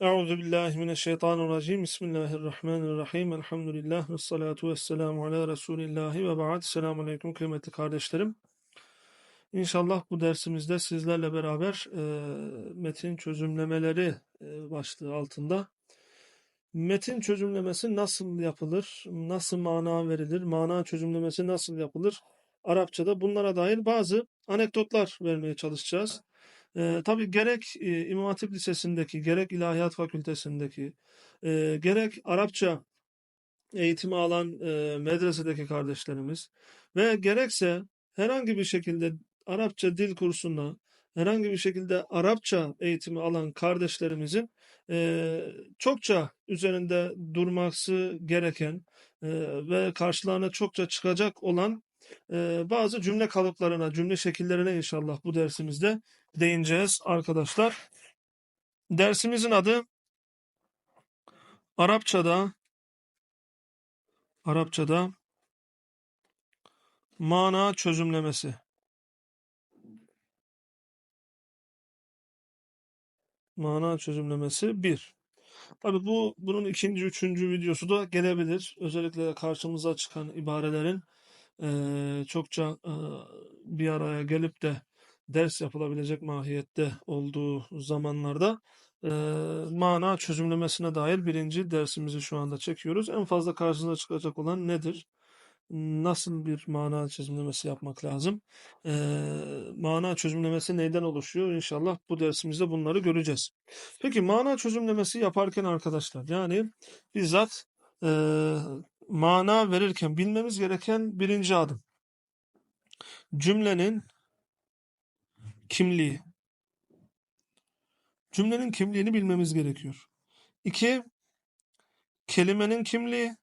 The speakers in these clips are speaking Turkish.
Euzu billahi mineşşeytanirracim. Bismillahirrahmanirrahim. Elhamdülillah ve salatu vesselamu ala Resulillahi ve ba'd. Selamun aleyküm kıymetli kardeşlerim. İnşallah bu dersimizde sizlerle beraber e, metin çözümlemeleri e, başlığı altında metin çözümlemesi nasıl yapılır, nasıl mana verilir, mana çözümlemesi nasıl yapılır Arapçada bunlara dair bazı anekdotlar vermeye çalışacağız. Ee, tabii gerek e, İmam Hatip Lisesi'ndeki, gerek İlahiyat Fakültesindeki, e, gerek Arapça eğitimi alan e, medresedeki kardeşlerimiz ve gerekse herhangi bir şekilde Arapça dil kursuna, herhangi bir şekilde Arapça eğitimi alan kardeşlerimizin e, çokça üzerinde durması gereken e, ve karşılarına çokça çıkacak olan e, bazı cümle kalıplarına, cümle şekillerine inşallah bu dersimizde değineceğiz arkadaşlar. Dersimizin adı Arapçada Arapçada mana çözümlemesi. Mana çözümlemesi 1. Tabi bu bunun ikinci, üçüncü videosu da gelebilir. Özellikle karşımıza çıkan ibarelerin eee, çokça eee, bir araya gelip de ders yapılabilecek mahiyette olduğu zamanlarda eee, mana çözümlemesine dair birinci dersimizi şu anda çekiyoruz. En fazla karşınıza çıkacak olan nedir? Nasıl bir mana çözümlemesi yapmak lazım? Eee, mana çözümlemesi neyden oluşuyor? İnşallah bu dersimizde bunları göreceğiz. Peki mana çözümlemesi yaparken arkadaşlar yani bizzat eee, mana verirken bilmemiz gereken birinci adım. Cümlenin kimliği. Cümlenin kimliğini bilmemiz gerekiyor. İki, kelimenin kimliği.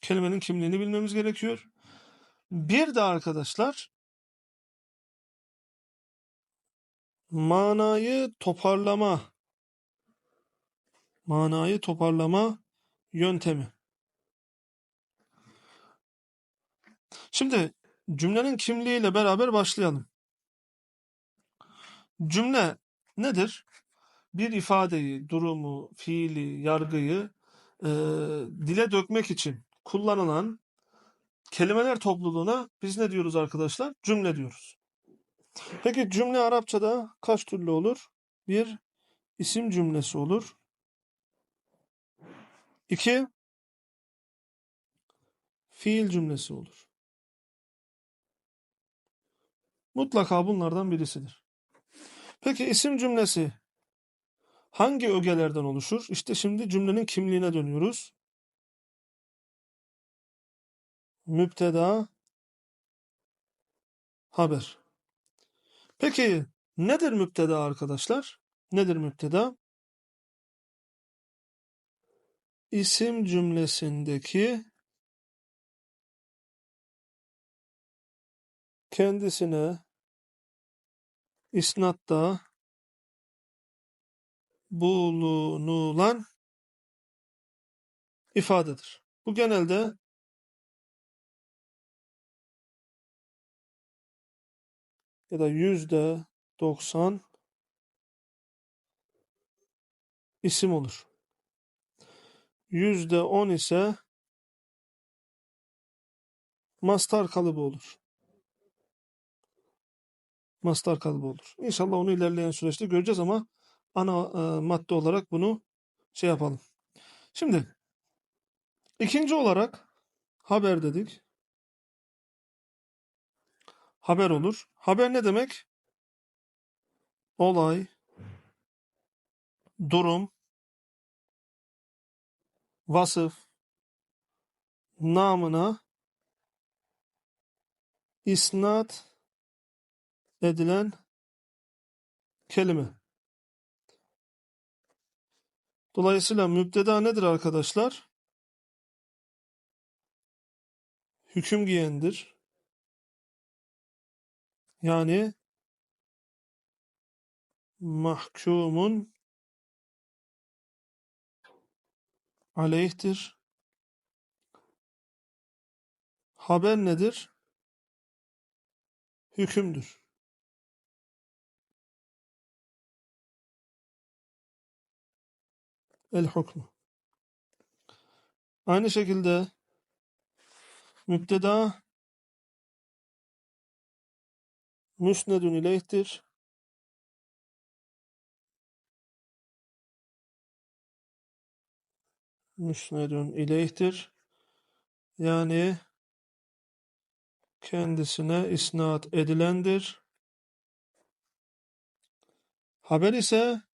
Kelimenin kimliğini bilmemiz gerekiyor. Bir de arkadaşlar manayı toparlama manayı toparlama yöntemi. Şimdi cümlenin kimliğiyle beraber başlayalım. Cümle nedir? Bir ifadeyi, durumu, fiili, yargıyı e, dile dökmek için kullanılan kelimeler topluluğuna biz ne diyoruz arkadaşlar? Cümle diyoruz. Peki cümle Arapçada kaç türlü olur? Bir, isim cümlesi olur. İki, fiil cümlesi olur. Mutlaka bunlardan birisidir. Peki isim cümlesi hangi ögelerden oluşur? İşte şimdi cümlenin kimliğine dönüyoruz. Müpteda, haber. Peki nedir müpteda arkadaşlar? Nedir müpteda? İsim cümlesindeki kendisine isnatta bulunulan ifadedir. Bu genelde ya da yüzde doksan isim olur. Yüzde on ise mastar kalıbı olur. Mastar kalıbı olur. İnşallah onu ilerleyen süreçte göreceğiz ama ana e, madde olarak bunu şey yapalım. Şimdi ikinci olarak haber dedik. Haber olur. Haber ne demek? Olay, durum, vasıf, namına isnat edilen kelime. Dolayısıyla müpteda nedir arkadaşlar? Hüküm giyendir. Yani mahkumun aleyhtir. Haber nedir? Hükümdür. El hukmu. Aynı şekilde müpteda müsnedun ileyhtir. Müsnedun ileyhtir. Yani kendisine isnat edilendir. Haber ise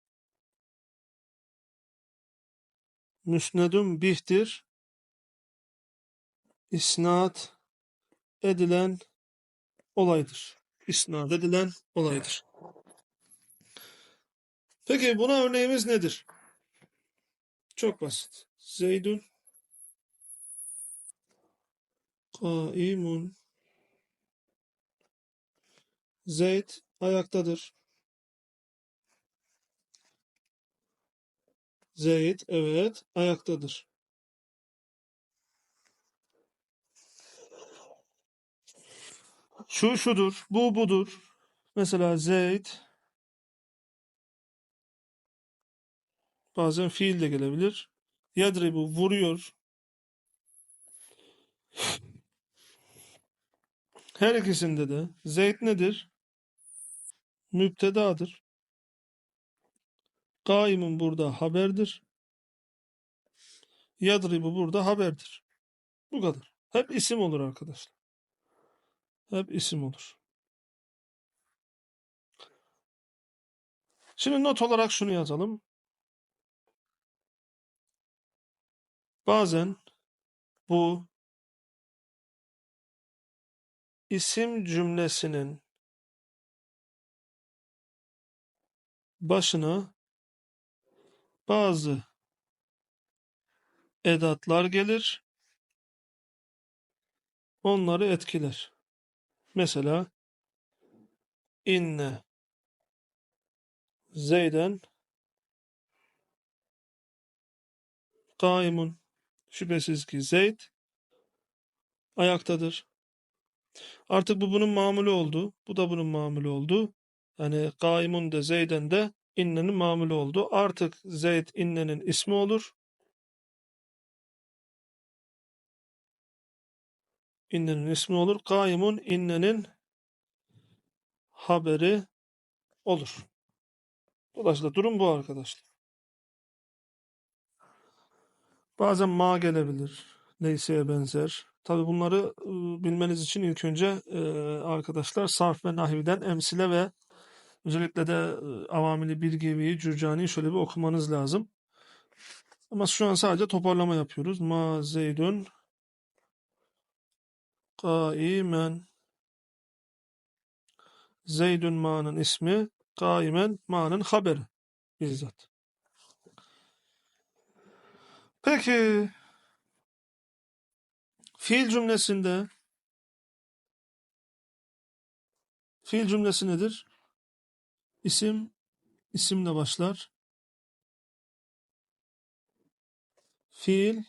müsnedun bihtir. İsnat edilen olaydır. İsnat edilen olaydır. Peki buna örneğimiz nedir? Çok basit. Zeydun kaimun Zeyd ayaktadır. Zeyd evet ayaktadır. Şu şudur, bu budur. Mesela Zeyd bazen fiil de gelebilir. Yadribu vuruyor. Her ikisinde de Zeyd nedir? Müptedadır. Kaimun burada haberdir. Yadribu burada haberdir. Bu kadar. Hep isim olur arkadaşlar. Hep isim olur. Şimdi not olarak şunu yazalım. Bazen bu isim cümlesinin başına bazı edatlar gelir. Onları etkiler. Mesela inne Zeyden kaimun şüphesiz ki Zeyd ayaktadır. Artık bu bunun mamülü oldu. Bu da bunun mamülü oldu. Yani kaimun de Zeyden de innenin mamülü oldu. Artık Zeyd innenin ismi olur. İnnenin ismi olur. Kaimun innenin haberi olur. Dolayısıyla durum bu arkadaşlar. Bazen ma gelebilir. Neyseye benzer. Tabi bunları e, bilmeniz için ilk önce arkadaşlar sarf ve nahviden emsile ve özellikle de e, avamili bilgeviyi, cürcani şöyle bir okumanız lazım. Ama şu an sadece toparlama yapıyoruz. Ma zeydun kaimen Zeydun ma'nın ismi, kaimen ma'nın haberi bizzat. Peki fiil cümlesinde fiil cümlesi nedir? İsim isimle başlar. Fiil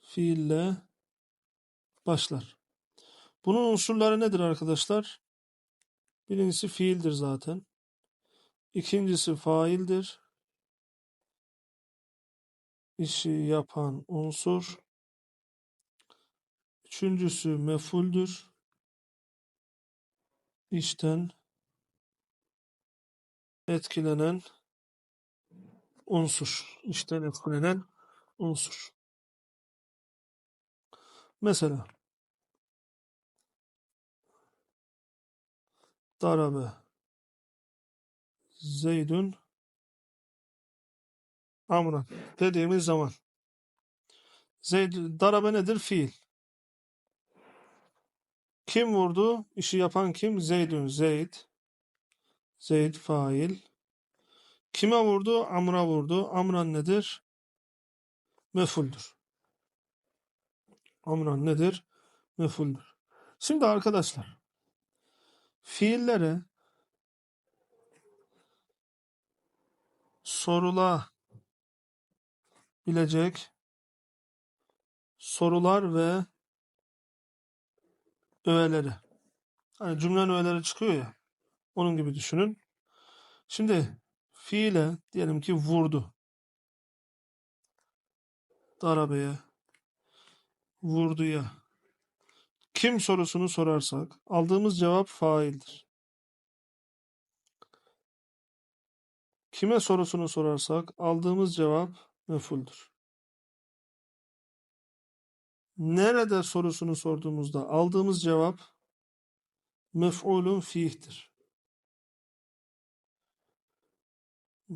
fiille başlar. Bunun unsurları nedir arkadaşlar? Birincisi fiildir zaten. İkincisi faildir. İşi yapan unsur. Üçüncüsü mefuldür. İşten etkilenen unsur. İşten etkilenen unsur. Mesela darabe Zeydun Amran dediğimiz zaman Zeyd darabe nedir? Fiil. Kim vurdu? İşi yapan kim? Zeydun. Zeyd. Zeyd fail. Kime vurdu? Amr'a vurdu. Amran nedir? Mefuldür. Amran nedir? Mefuldür. Şimdi arkadaşlar fiillere sorula bilecek sorular ve öğeleri. Hani cümlenin öğeleri çıkıyor ya. Onun gibi düşünün. Şimdi fiile diyelim ki vurdu. Darabeye, vurduya. Kim sorusunu sorarsak aldığımız cevap faildir. Kime sorusunu sorarsak aldığımız cevap mefuldür. Nerede sorusunu sorduğumuzda aldığımız cevap mef'ulun fih'tir.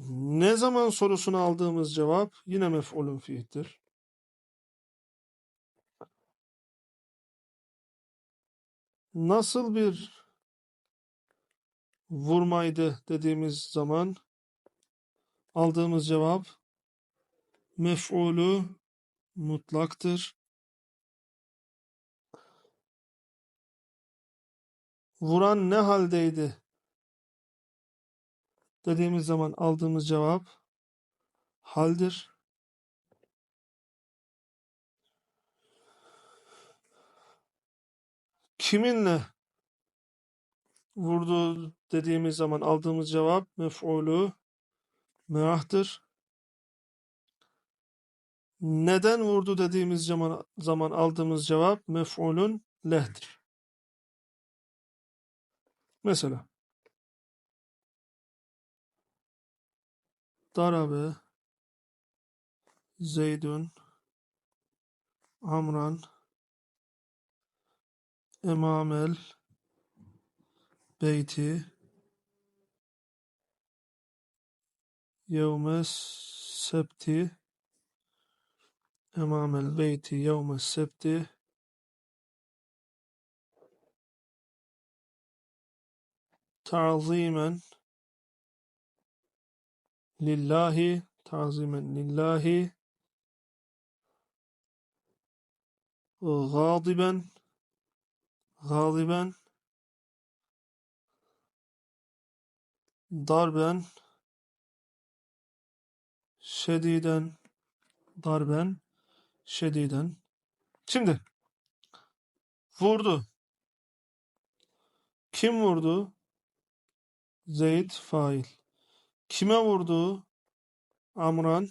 Ne zaman sorusunu aldığımız cevap yine mef'ulun fih'tir. Nasıl bir vurmaydı dediğimiz zaman aldığımız cevap mef'ulü mutlaktır. Vuran ne haldeydi dediğimiz zaman aldığımız cevap haldir. Kiminle vurdu dediğimiz zaman aldığımız cevap mef'ulü meahtır. Neden vurdu dediğimiz zaman, zaman aldığımız cevap mef'ulün lehtir. Mesela darabe zeydün amran emamel beyti yevme septi emamel beyti yevme septi ta'zimen lillahi tazimen lillahi. Gâdiben gâdiben darben. Şediden darben. Şediden. Şimdi vurdu. Kim vurdu? Zeyd fail kime vurdu Amran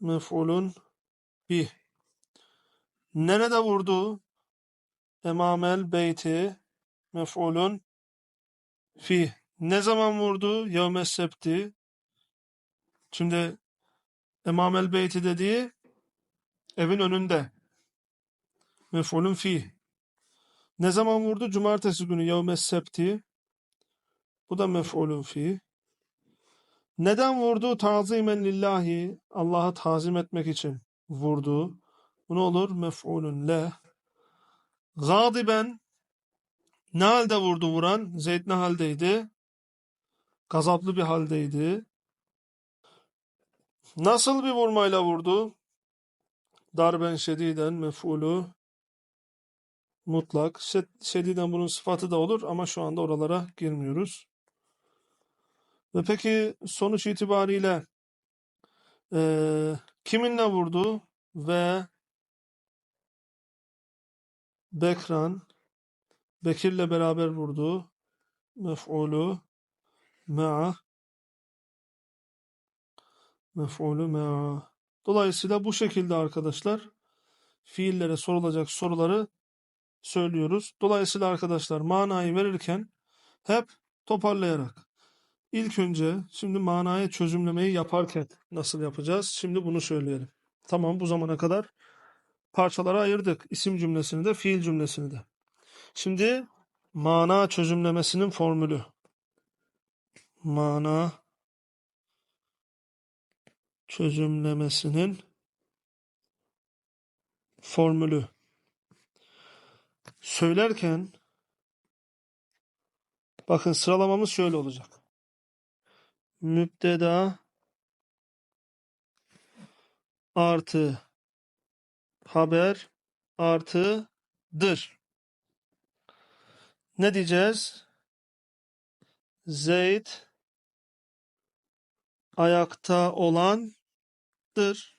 mef'ulun bih nerede vurdu Emamel beyti mef'ulun fi ne zaman vurdu? Yevmes septi. Şimdi Emamel beyti dediği evin önünde. Mef'ulün fi. Ne zaman vurdu? Cumartesi günü yevmes septi. Bu da mef'ulün fi. Neden vurdu? Tazimen lillahi. Allah'a tazim etmek için vurdu. Bu ne olur? Mef'ulün le. Gadiben ne halde vurdu vuran? Zeyd ne haldeydi? Gazaplı bir haldeydi. Nasıl bir vurmayla vurdu? Darben şediden mef'ulü mutlak. Şediden bunun sıfatı da olur ama şu anda oralara girmiyoruz. Ve peki sonuç itibariyle e, kiminle vurdu? Ve Bekran Bekir'le beraber vurdu. Mef'ulü me'a mef'ulü me'a. Dolayısıyla bu şekilde arkadaşlar fiillere sorulacak soruları söylüyoruz. Dolayısıyla arkadaşlar manayı verirken hep toparlayarak ilk önce şimdi manaya çözümlemeyi yaparken nasıl yapacağız? Şimdi bunu söyleyelim. Tamam bu zamana kadar parçalara ayırdık. isim cümlesini de fiil cümlesini de. Şimdi mana çözümlemesinin formülü. Mana çözümlemesinin formülü. Söylerken bakın sıralamamız şöyle olacak. Müpteda artı haber artı dır. Ne diyeceğiz? Zeyd ayakta olandır.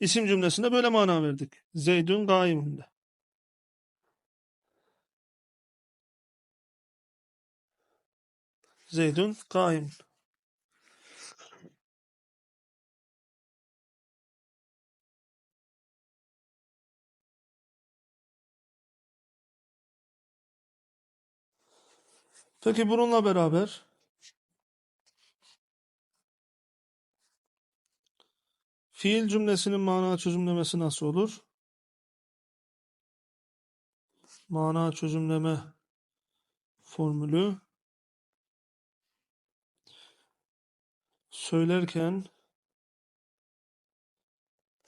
İsim cümlesinde böyle mana verdik. Zeydün gaimunde. Zeydun kaim. Peki bununla beraber fiil cümlesinin mana çözümlemesi nasıl olur? Mana çözümleme formülü söylerken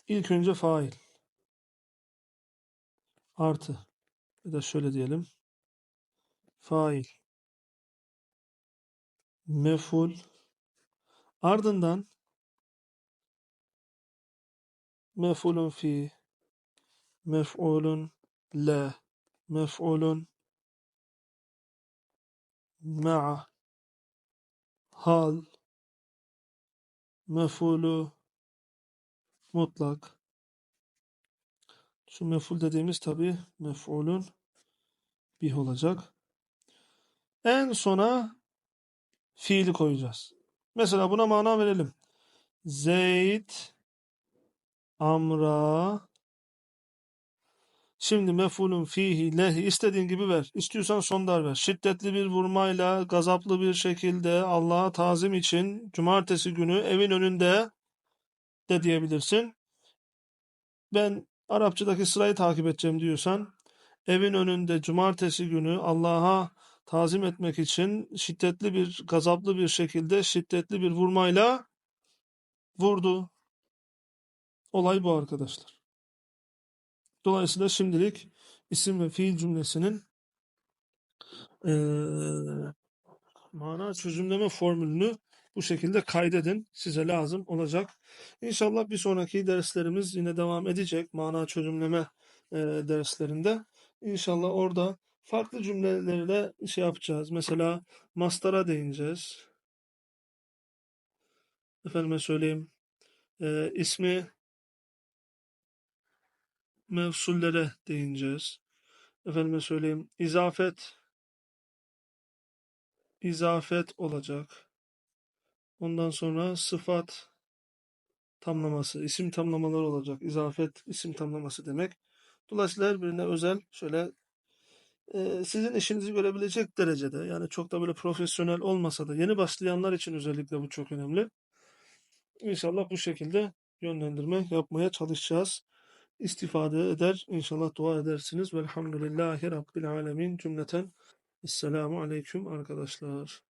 ilk önce fail artı ya da şöyle diyelim fail meful ardından mefulun fi mef'ulun le mef'ulun ma'a hal mefulu mutlak şu meful dediğimiz tabi mef'ulun bih olacak. En sona fiili koyacağız. Mesela buna mana verelim. Zeyd amra Şimdi mef'ulun fihi lehi istediğin gibi ver. İstiyorsan sondar ver. Şiddetli bir vurmayla gazaplı bir şekilde Allah'a tazim için cumartesi günü evin önünde de diyebilirsin. Ben Arapçadaki sırayı takip edeceğim diyorsan evin önünde cumartesi günü Allah'a tazim etmek için şiddetli bir, gazaplı bir şekilde şiddetli bir vurmayla vurdu. Olay bu arkadaşlar. Dolayısıyla şimdilik isim ve fiil cümlesinin eee, mana çözümleme formülünü bu şekilde kaydedin. Size lazım olacak. İnşallah bir sonraki derslerimiz yine devam edecek. Mana çözümleme eee, derslerinde. İnşallah orada farklı cümlelerle şey yapacağız. Mesela mastara değineceğiz. Efendime söyleyeyim. eee, ismi mevsullere değineceğiz. Efendime söyleyeyim. izafet izafet olacak. Ondan sonra sıfat tamlaması, isim tamlamaları olacak. İzafet isim tamlaması demek. Dolayısıyla her birine özel şöyle sizin işinizi görebilecek derecede yani çok da böyle profesyonel olmasa da yeni başlayanlar için özellikle bu çok önemli. İnşallah bu şekilde yönlendirme yapmaya çalışacağız. İstifade eder, inşallah dua edersiniz. Velhamdülillahi Rabbil Alemin cümleten. Esselamu Aleyküm arkadaşlar.